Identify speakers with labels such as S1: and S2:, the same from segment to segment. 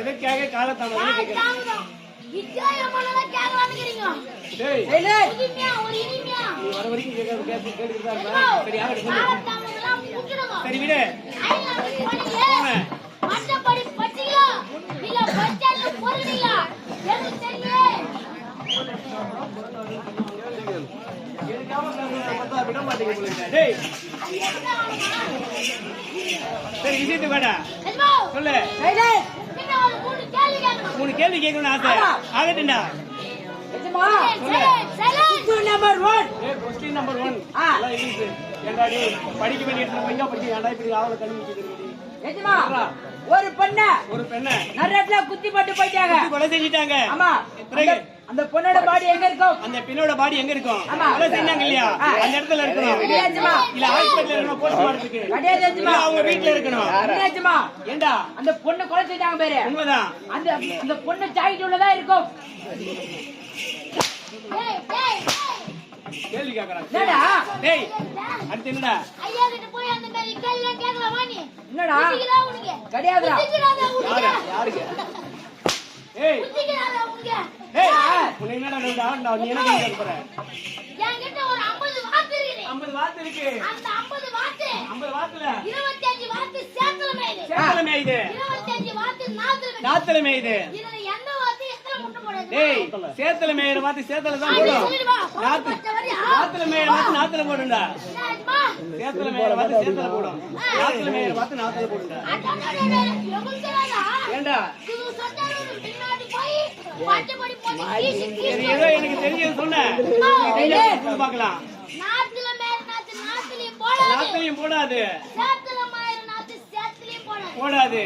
S1: எதற்காக காலத்தாமதம்? வர வரைக்கும் சரி விடு. விட மாட்டேங்க சரி விஷயத்தை வேடா. சொல்லு
S2: என்ன ஒரு மூணு கேள்வி கேட்கணும்.
S1: மூணு கேள்வி கேட்கணும்னு ஆசை. ஆகட்டும்டா.
S3: Number one
S1: question number one டேய் படிக்க வேண்டிய இடத்துல பையன் படிக்க? ஏன்டா இப்படி ஆவல கண்ணு
S3: எஜமா ஒரு பொண்ண
S1: ஒரு பெண்ணை.
S3: நரட்ல குத்தி போட்டு போயிட்டாங்க.
S1: கொலை செஞ்சிட்டாங்க.
S3: ஆமா. அந்த- பொண்ணோட பாடி எங்க இருக்கும்?
S1: அந்த பெண்ணோட பாடி எங்க இருக்கும்?
S3: ஆமா.
S1: கொலை செஞ்சாங்க இல்லையா. அந்த இடத்துல இருக்கணும்.
S3: இல்ல
S1: ஹாஸ்பிடல்ல இருக்கணும் போஸ்ட் மார்ட்டத்துக்கு
S3: கிடையாது
S1: இல்ல அவங்க வீட்ல இருக்கணும்.
S3: எஜமா
S1: ஏண்டா?
S3: அந்த பொண்ணு கொலை செய்தாங்க பேரு.
S1: உண்மைதான்.
S3: அந்த அந்த பொண்ணு சாய்ட்டு உள்ளதா இருக்கும்.
S2: டேய், டேய், டேய்.
S1: கேள்வி கேக்குறாங்க
S3: என்னடா?
S1: டேய் அடுத்து என்னடா?
S2: ஐயா கிட்ட போய் அந்த மாதிரி நீ?
S3: என்னடா? கிடையாதுடா.
S1: யாருக்கு? ஏய்
S2: உனக்கு?
S1: ஏய் உன்னை என்னடா நான் நீ என்ன கேட்க போற
S2: என்கிட்ட ஒரு 50 வாத்து இருக்குது.
S1: 50 வார்த்தை இருக்கு
S2: அந்த 50 வாத்து
S1: 50 வார்த்தைல
S2: 25 வாத்து சேத்துல மேயுது.
S1: சேத்தல மேயுது
S2: 25 வாத்து நாத்துல மேயுது.
S1: நாத்துல மேயுது
S2: இதுல எந்த வாத்து எத்தனை முட்டை போடுது?
S1: டேய் சேத்தல மேயுற சேத்தல தான் போடும். நாத்து? நாத்துல மேயுற வார்த்தை நாத்துல போடும்டா? சேத்தல மேயுற சேத்தல போடும் நாத்துல மேயுற வார்த்தை நாத்துல போடும்டா? ஏண்டா எனக்கு தெரிஞ்சது சொன்னேன் பார்க்கலாம்.
S2: நாத்துல மேல நாத்து நாத்துலயும் போடாது.
S1: போடாது.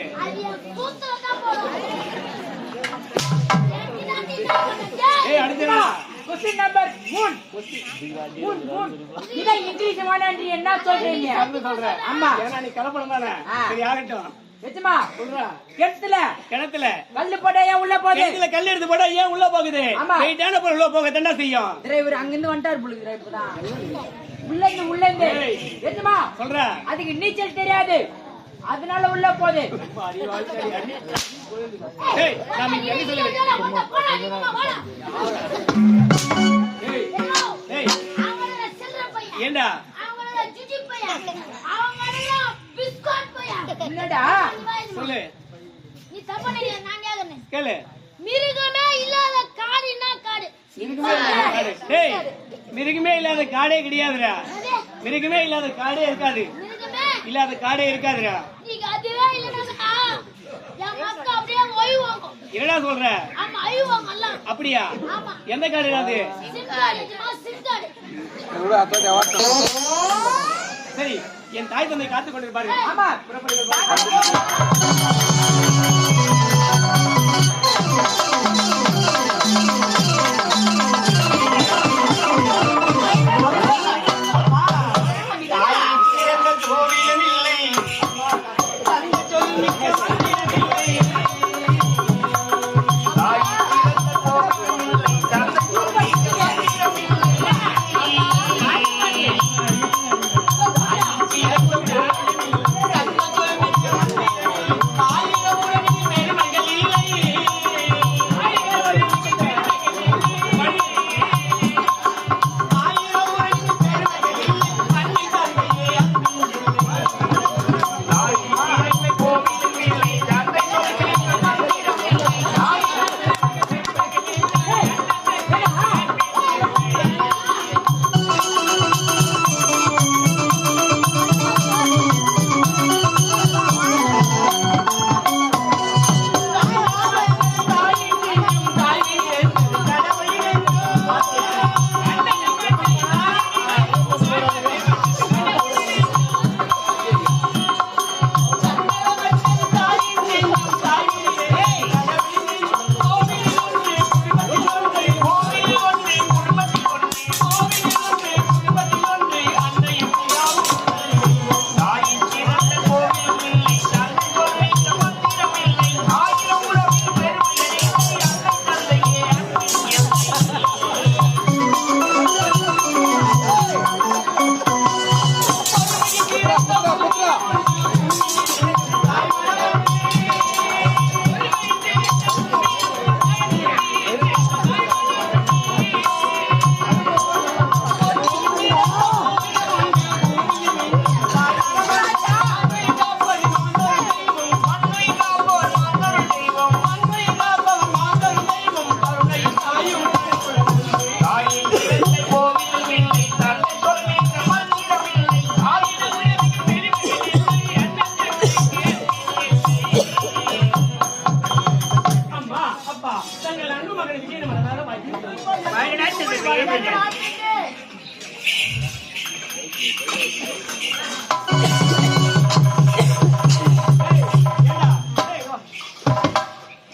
S1: ஏய் அடுத்தடா
S3: கொஸ்டின் நம்பர் மூணு. மூணு மூணு. இதான் இங்கிலீஷ் வேணான்றி என்ன சொல்றீங்க?
S1: சொல்றேன்
S3: ஆமா
S1: ஏன்னா நீ கலப்படம் தானே. சரி ஆகட்டும். சொல்றா.
S3: கிணத்துல.
S1: கிணத்துல.
S3: கல்லு போட்டா ஏன் உள்ள போகுது?
S1: கிணத்துல கல் எடுத்து போட்டா ஏன் உள்ள போகுது. வெயிட்டான பொருள் உள்ள போக தண்டா செய்யும்?
S3: டிரைவர் அங்கிருந்து வந்துட்டார் புழுகு டிரைவர் தான் உள்ள இருந்து உள்ள இருந்து
S1: சொல்ற.
S3: அதுக்கு நீச்சல் தெரியாது. அதனால உள்ள போகுது?
S2: போடா, போடா, போடா.
S1: ஏண்டா?
S2: அவங்களோட ஜிஜி பையன்.
S3: என்னடா?
S1: சொல்லு.
S2: நீ தப்பா நினைக்கிற, நான் கேக்குறேன்.
S1: கேளு.
S2: மிருகமே இல்லாத காடுன்னா காடு?
S1: மிருகமே இல்லாத காடு. டேய் மிருகமே இல்லாத காடே கிடையாதுடா. மிருகமே இல்லாத காடே இருக்காது.
S2: மிருகமே.
S1: இல்லாத காடே இருக்காதுடா.
S2: நீங்க அதுவே இல்லைன்னா என் மக்கள் அப்படியே ஓய்வாங்க
S1: என்னடா சொல்ற?
S2: ஆமா அழிவாங்க எல்லாம்
S1: அப்படியா?
S2: ஆமா.
S1: எந்த காடு அது?
S2: சிம்காடு இதுமா சிம்காடு
S1: சரி. என் தாய் தந்தை காத்துக் கொண்டிருப்பாரு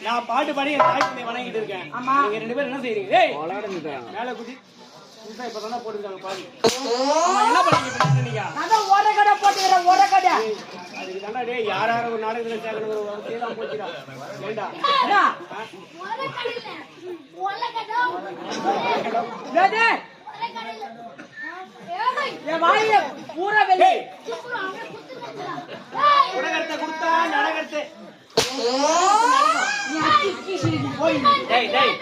S1: நான் பாட்டு பாடி என் தாய் வணங்கிட்டு இருக்கேன்.
S3: ஆமா.
S1: நீங்க ரெண்டு பேரும் என்ன செய்றீங்க? டேய் மேல குதி. புதுசா இப்பதானே போட்டுருக்காங்க பாடி ஆமா, என்ன பண்ணீங்க இப்ப என்ன நீங்க
S3: தான் ஓட கடை போட்டுக்கிறேன்
S1: தானே ஒரு ஒரு தான்
S2: ஒரே ஒரே கடை
S3: பூரா வெளியே
S1: உடகத்தை கொடுத்தா நடகத்தை
S3: போய்
S4: டேய், டேய்.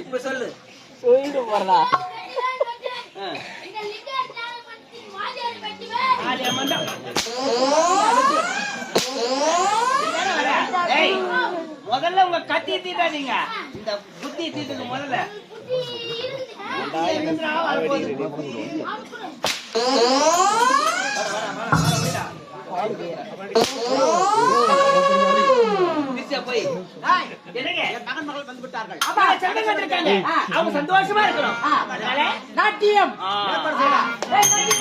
S4: இப்ப சொல்லு.
S1: மண்டா
S4: டேய், முதல்ல உங்க கத்தி தீட்டாதீங்க. இந்த புத்தி தீட்டுக்கு முதல்ல. பிரிச்சா போய். என்னங்க?
S1: மகன் மகள் வந்து விட்டார்கள்.
S4: அவங்க சந்தோஷமா இருக்கணும்.
S3: நாட்டியம்.